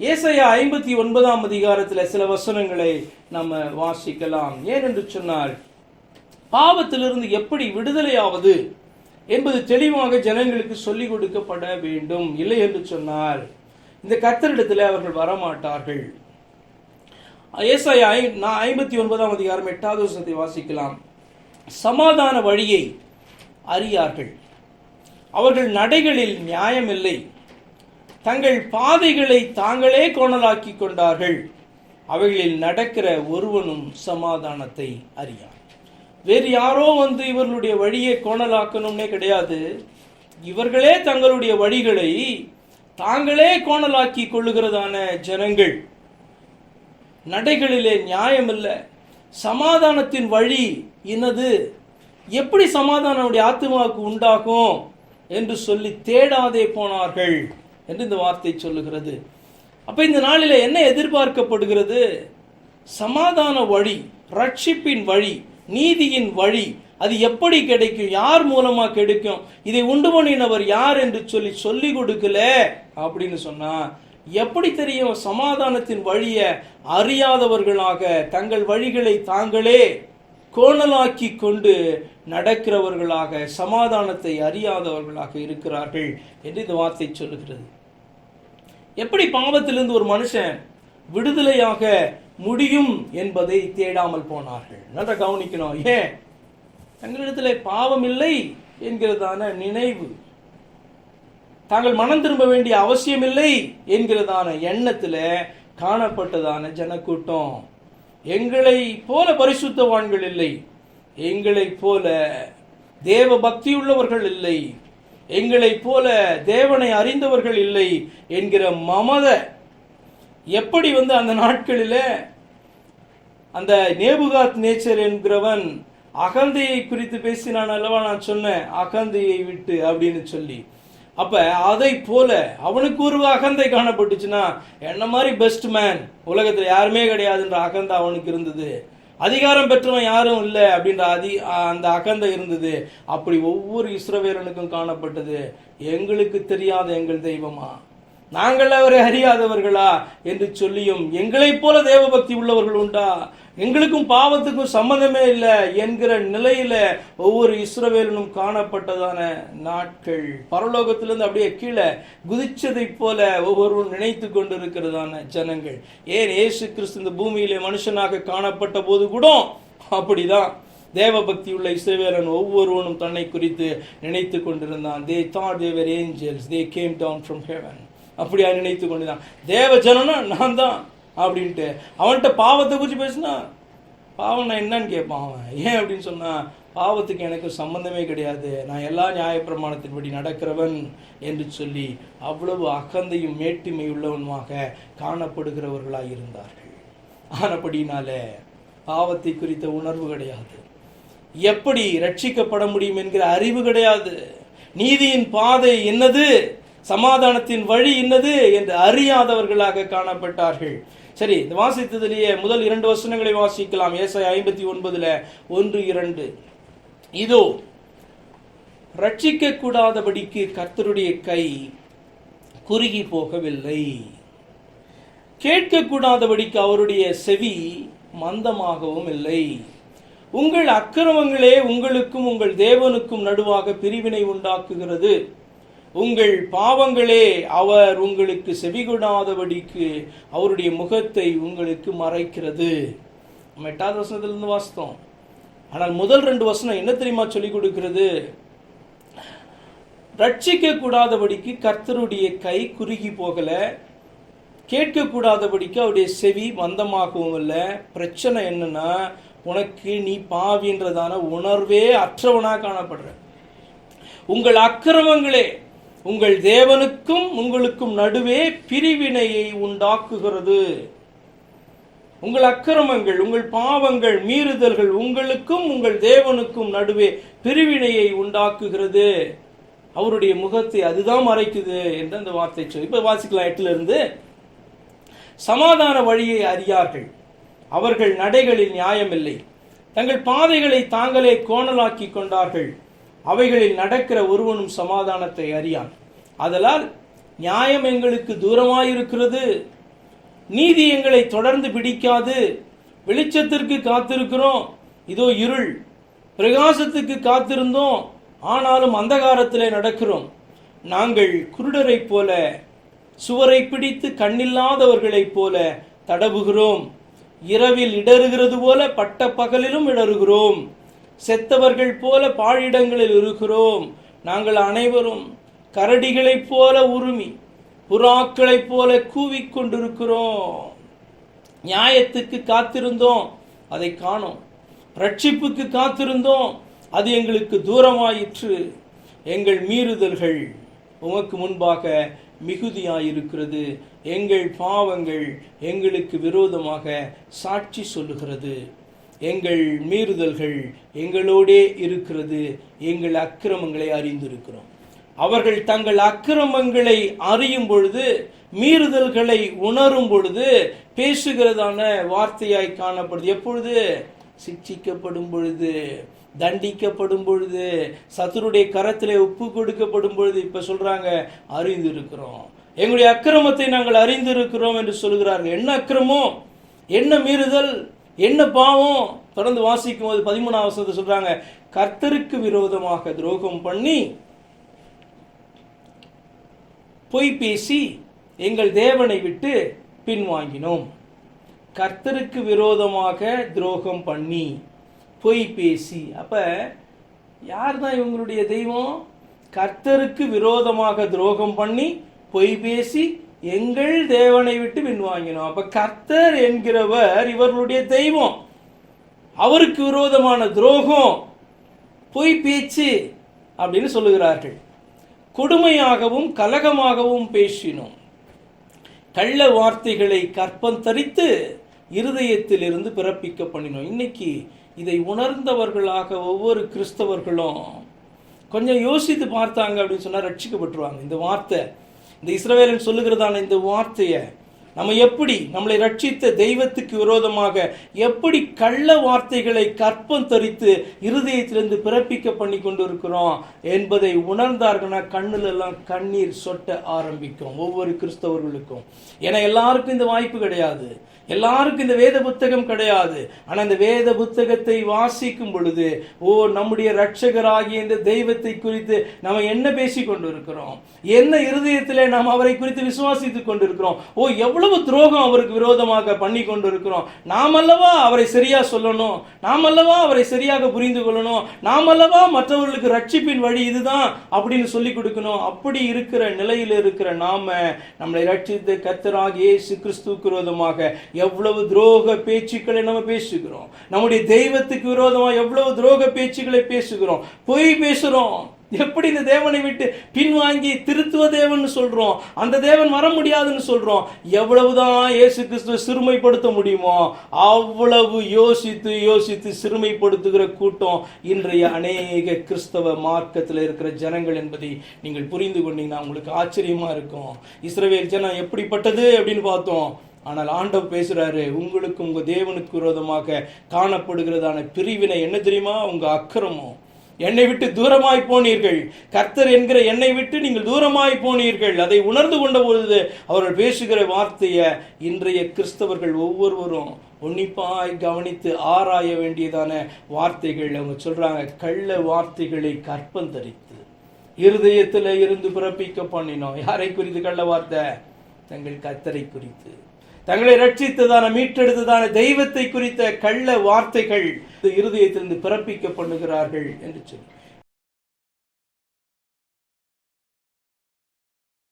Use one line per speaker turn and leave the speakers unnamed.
ஏசையா ஐம்பத்தி ஒன்பதாம் அதிகாரத்தில் சில வசனங்களை நம்ம வாசிக்கலாம். ஏன் என்று சொன்னால் பாவத்திலிருந்து எப்படி விடுதலையாவது என்பது தெளிவாக ஜனங்களுக்கு சொல்லிக் கொடுக்கப்பட வேண்டும். இல்லை என்று சொன்னால் இந்த கத்தரிடத்தில் அவர்கள் வரமாட்டார்கள். ஏசாயா ஐ- நான் ஐம்பத்தி ஒன்பதாம் அதிகாரம் எட்டாவது வருஷத்தை வாசிக்கலாம். சமாதான வழியை அறியார்கள். அவர்கள் நடைகளில் நியாயமில்லை. தங்கள் பாதைகளை தாங்களே கோணலாக்கி கொண்டார்கள். அவைகளில் நடக்கிற ஒருவனும் சமாதானத்தை அறியான். வேறு யாரோ வந்து இவர்களுடைய வழியை கோணலாக்கணும்னே கிடையாது. இவர்களே தங்களுடைய வழிகளை தாங்களே கோணலாக்கி கொள்ளுகிறதான ஜனங்கள். நடைகளிலே நியாயமில்லை. சமாதானத்தின் வழி இன்னது. எப்படி சமாதானம் ஆத்மாவுக்கு உண்டாகும் என்று சொல்லி தேடாதே போனார்கள். என்று இந்த வார்த்தை சொல்லுகிறது. அப்போ இந்த நாளில் என்ன எதிர்பார்க்கப்படுகிறது? சமாதான வழி ரட்சிப்பின் வழி நீதியின் வழி அது எப்படி கிடைக்கும்? யார் மூலமாக கிடைக்கும்? இதை உண்டு பண்ணினவர் யார் என்று சொல்லி சொல்லி கொடுக்கல அப்படின்னு சொன்னா எப்படி தெரியும்? சமாதானத்தின் வழியை அறியாதவர்களாக தங்கள் வழிகளை தாங்களே கோணலாக்கி கொண்டு நடக்கிறவர்களாக சமாதானத்தை அறியாதவர்களாக இருக்கிறார்கள் என்று இந்த வார்த்தை சொல்லுகிறது. எப்படி பாவத்திலிருந்து ஒரு மனுஷன் விடுதலையாக முடியும் என்பதை தேடாமல் போனார்கள்? நல்லா கவனிக்கணும். ஏன்? தங்களிடத்தில் பாவம் இல்லை என்கிறதான நினைவு. தாங்கள் மனம் திரும்ப வேண்டிய அவசியமில்லை என்கிறதான எண்ணத்தில் காணப்பட்டதான ஜனக்கூட்டம். எங்களை போல பரிசுத்தவான்கள் இல்லை. எங்களை போல தேவ பக்தியுள்ளவர்கள் இல்லை. எங்களை போல தேவனை அறிந்தவர்கள் இல்லை என்கிற மமத எப்படி வந்து அந்த நாட்களில் அந்த நேபுகாத் நேச்சர் என்கிறவன் அகந்தையை குறித்து பேசினான் அல்லவா? நான் சொன்னேன் அகந்தையை விட்டு அப்படின்னு சொல்லி. அப்ப அதை போல அவனுக்கு ஒரு அகந்தை காணப்பட்டுச்சுன்னா என்ன மாதிரி பெஸ்ட் மேன் உலகத்தில் யாருமே கிடையாதுன்ற அகந்தை அவனுக்கு இருந்தது. அதிகாரம் பெற்றவன் யாரும் இல்லை அப்படின்ற அதி அந்த அகந்தை இருந்தது. அப்படி ஒவ்வொரு இஸ்ரவேலனுக்கும் காணப்பட்டது. எங்களுக்கு தெரியாத எங்கள் தெய்வமா? நாங்கள் அவரை அறியாதவர்களா? என்று சொல்லியும் எங்களைப் போல தேவபக்தி உள்ளவர்கள் உண்டா? எங்களுக்கும் பாவத்துக்கும் சம்மந்தமே இல்லை என்கிற நிலையில ஒவ்வொரு இஸ்ரவேலனும் காணப்பட்டதான நாட்கள். பரலோகத்திலிருந்து அப்படியே கீழே குதிச்சதைப் போல ஒவ்வொருவரும் நினைத்து கொண்டிருக்கிறதான ஜனங்கள். ஏன் ஏசு கிறிஸ்து இந்த பூமியிலே மனுஷனாக காணப்பட்ட போது கூட அப்படிதான். தேவபக்தி உள்ள இசைவேலன் ஒவ்வொருவனும் தன்னை குறித்து நினைத்து கொண்டிருந்தான். They thought they were angels they came down from heaven அப்படியா நினைத்து கொண்டுதான் தேவ ஜனனா நான் தான். அப்படின்ட்டு. அவன்கிட்ட பாவத்தை குறித்து பேசினா பாவம் நான் என்னன்னு கேட்பான் அவன். ஏன் அப்படின்னு சொன்னால் பாவத்துக்கு எனக்கு சம்பந்தமே கிடையாது. நான் எல்லா நியாயப்பிரமாணத்தின்படி நடக்கிறவன் என்று சொல்லி அவ்வளவு அகந்தையும் மேட்டிமை உள்ளவனுமாக காணப்படுகிறவர்களாய் இருந்தார்கள். ஆனபடினால பாவத்தை குறித்த உணர்வு கிடையாது. எப்படி ரட்சிக்கப்பட முடியும் என்கிற அறிவு கிடையாது. நீதியின் பாதை என்னது? சமாதானத்தின் வழி என்னது என்று அறியாதவர்களாக காணப்பட்டார்கள். சரி இந்த வாசித்ததிலேயே முதல் இரண்டு வசனங்களை வாசிக்கலாம். ஏசாய் ஐம்பத்தி ஒன்பதுல ஒன்று இரண்டு. இதோ ரட்சிக்க கூடாதபடிக்கு கர்த்தருடைய கை குறுகி போகவில்லை. கேட்கக்கூடாதபடிக்கு அவருடைய செவி மந்தமாகவும் இல்லை. உங்கள் அக்கிரமங்களே உங்களுக்கும் உங்கள் தேவனுக்கும் நடுவாக பிரிவினை உண்டாக்குகிறது. உங்கள் பாவங்களே அவர் உங்களுக்கு செவிகொடாதபடிக்கு அவருடைய முகத்தை உங்களுக்கு மறைக்கிறது. நம்ம எட்டாவது வசனத்திலிருந்து வாசித்தோம். ஆனால் முதல் ரெண்டு வசனம் என்ன தெரியுமா சொல்லிக் கொடுக்கிறது? ரட்சிக்க கூடாதபடிக்கு கர்த்தருடைய கை குறுகி போகல. கேட்கக்கூடாதபடிக்கு அவருடைய செவி மந்தமாகவும் இல்லை பிரச்சனை என்னன்னா உனக்கு நீ பாவின்றதான உணர்வே அற்றவனாக காணப்படுற. உங்கள் அக்கிரமங்களே உங்கள் தேவனுக்கும் உங்களுக்கும் நடுவே பிரிவினையை உண்டாக்குகிறது. உங்கள் அக்கிரமங்கள் உங்கள் பாவங்கள் மீறுதல்கள் உங்களுக்கும் உங்கள் தேவனுக்கும் நடுவே பிரிவினையை உண்டாக்குகிறது. அவருடைய முகத்தை அதுதான் மறைக்குது என்று அந்த வார்த்தை சொல்லி இப்போ வாசிக்கலாம் எட்டுல இருந்து சமாதான வழியை அறியார்கள். அவர்கள் நடைகளில் நியாயமில்லை. தங்கள் பாதைகளை தாங்களே கோணலாக்கி கொண்டார்கள். அவைகளில் நடக்கிற ஒருவனும் சமாதானத்தை அறியான். அதலால் நியாயம் எங்களுக்கு தூரமாயிருக்கிறது. நீதி எங்களை தொடர்ந்து பிடிக்காது. வெளிச்சத்திற்கு காத்திருக்கிறோம். இதோ இருள். பிரகாசத்துக்கு காத்திருந்தோம். ஆனாலும் அந்தகாரத்திலே நடக்கிறோம். நாங்கள் குருடரைப் போல சுவரை பிடித்து கண்ணில்லாதவர்களைப் போல தடவுகிறோம். இரவில் இடறுகிறது போல பட்ட பகலிலும் இடறுகிறோம். செத்தவர்கள் போல பாழிடங்களில் இருக்கிறோம். நாங்கள் அனைவரும் கரடிகளைப் போல உருமி புறாக்களைப் போல கூவிக்கொண்டிருக்கிறோம் நியாயத்துக்கு காத்திருந்தோம் அதை காணோம். ரட்சிப்புக்கு காத்திருந்தோம் அது எங்களுக்கு தூரமாயிற்று. எங்கள் மீறுதல்கள் உமக்கு முன்பாக மிகுதியாயிருக்கிறது. எங்கள் பாவங்கள் எங்களுக்கு விரோதமாக சாட்சி சொல்லுகிறது. எங்கள் மீறுதல்கள் எங்களோடே இருக்கிறது எங்கள் அக்கிரமங்களை அறிந்திருக்கிறோம். அவர்கள் தங்கள் அக்கிரமங்களை அறியும் பொழுது மீறுதல்களை உணரும் பொழுது பேசுகிறதான வார்த்தையாய் காணப்படுது. எப்பொழுது? சிக்ஷிக்கப்படும் பொழுது தண்டிக்கப்படும் பொழுது சத்துருடைய கரத்தில் ஒப்பு கொடுக்கப்படும் பொழுது இப்போ சொல்கிறாங்க அறிந்து இருக்கிறோம் எங்களுடைய அக்கிரமத்தை நாங்கள் அறிந்திருக்கிறோம் என்று சொல்கிறார்கள். என்ன அக்கிரமம்? என்ன மீறுதல்? என்ன பாவம்? தொடர்ந்து வாசிக்கும் போது பதிமூணாம் சொல்றாங்க கர்த்தருக்கு விரோதமாக துரோகம் பண்ணி பொய் பேசி எங்கள் தேவனை விட்டு பின்வாங்கினோம். கர்த்தருக்கு விரோதமாக துரோகம் பண்ணி பொய் பேசி. அப்ப யார் தான் இவங்களுடைய தெய்வம்? கர்த்தருக்கு விரோதமாக துரோகம் பண்ணி பொய் பேசி எங்கள் தேவனை விட்டு பின்வாங்கினோம் அப்ப கர்த்தர் என்கிறவர் இவர்களுடைய தெய்வம். அவருக்கு விரோதமான துரோகம் பொய் பேச்சு அப்படின்னு சொல்லுகிறார்கள். கொடுமையாகவும் கலகமாகவும் பேசினோம். கள்ள வார்த்தைகளை கற்பம் தரித்து இருதயத்திலிருந்து பிறப்பிக்க பண்ணினோம். இன்னைக்கு இதை உணர்ந்தவர்களாக ஒவ்வொரு கிறிஸ்தவர்களும் கொஞ்சம் யோசித்து பார்த்தாங்க அப்படின்னு சொன்னால் ரட்சிக்கப்பட்டுருவாங்க. இந்த வார்த்தை இந்த இஸ்ரவேலன் சொல்லுகிறதான இந்த வார்த்தையை நம்ம எப்படி நம்மளை ரட்சித்த தெய்வத்துக்கு விரோதமாக எப்படி கள்ள வார்த்தைகளை கற்பம் தரித்து இருதயத்திலிருந்து பிறப்பிக்க பண்ணி கொண்டு இருக்கிறோம் என்பதை உணர்ந்தார்கள்னா கண்ணுல எல்லாம் கண்ணீர் சொட்ட ஆரம்பிக்கும் ஒவ்வொரு கிறிஸ்தவர்களுக்கும். ஏன்னா எல்லாருக்கும் இந்த வாய்ப்பு கிடையாது. எல்லாருக்கும் இந்த வேத புத்தகம் கிடையாது. ஆனா இந்த வேத புத்தகத்தை வாசிக்கும் பொழுது ஓ நம்முடைய ரட்சகராகிய இந்த தெய்வத்தை குறித்து நம்ம என்ன பேசி கொண்டிருக்கிறோம்? என்ன இருதயத்திலே நாம் அவரை குறித்து விசுவாசித்துக் கொண்டிருக்கிறோம்? ஓ எவ்வளவு துரோகம் அவருக்கு விரோதமாக பண்ணி கொண்டிருக்கிறோம்? நாம் அல்லவா அவரை சரியா சொல்லணும்? நாம் அல்லவா அவரை சரியாக புரிந்து கொள்ளணும்? நாம் அல்லவா மற்றவர்களுக்கு ரட்சிப்பின் வழி இதுதான் அப்படின்னு சொல்லி கொடுக்கணும்? அப்படி இருக்கிற நிலையில் இருக்கிற நாம நம்மளை ரட்சித்து கத்தராக இயேசு கிறிஸ்துக்கு விரோதமாக எவ்வளவு துரோக பேச்சுக்களை நம்ம பேசுகிறோம்? நம்முடைய தெய்வத்துக்கு விரோதமா எவ்வளவு துரோக பேச்சுக்களை பேசுகிறோம்? பொய் பேசுகிறோம் எப்படி இந்த தேவனை விட்டு பின்வாங்கி திருத்துவ தேவன் சொல்றோம்? அந்த தேவன் வர முடியாதுன்னு சொல்றோம். எவ்வளவுதான் இயேசு கிறிஸ்துவ சிறுமைப்படுத்த முடியுமோ அவ்வளவு யோசித்து யோசித்து சிறுமைப்படுத்துகிற கூட்டம் இன்றைய அநேக கிறிஸ்தவ மார்க்கத்தில் இருக்கிற ஜனங்கள் என்பதை நீங்கள் புரிந்து கொண்டீங்கன்னா உங்களுக்கு ஆச்சரியமா இருக்கும். இஸ்ரவேல் ஜனம் எப்படிப்பட்டது அப்படின்னு பார்த்தோம். ஆனால் ஆண்டவ பேசுறாரு உங்களுக்கு உங்க தேவனுக்கு விரோதமாக காணப்படுகிறதான பிரிவினை என்ன தெரியுமா? உங்க அக்கிரமம். என்னை விட்டு தூரமாய் போனீர்கள். கர்த்தர் என்கிற என்னை விட்டு நீங்கள் தூரமாய் போனீர்கள். அதை உணர்ந்து கொண்ட பொழுது அவர்கள் பேசுகிற வார்த்தையை இன்றைய கிறிஸ்தவர்கள் ஒவ்வொருவரும் உன்னிப்பாய் கவனித்து ஆராய வேண்டியதான வார்த்தைகள். அவங்க சொல்றாங்க கள்ள வார்த்தைகளை கற்பந்தரித்து இருதயத்தில் இருந்து பிறப்பிக்க பண்ணினோம். யாரை குறித்து கள்ள வார்த்தை? தங்கள் கத்தரை குறித்து. தங்களை ரட்சித்ததான மீட்டெடுத்ததான தெய்வத்தை குறித்த கள்ள வார்த்தைகள் இருதயத்திலிருந்து பிறப்பிக்கப்படுகிறார்கள் என்று சொல்லி.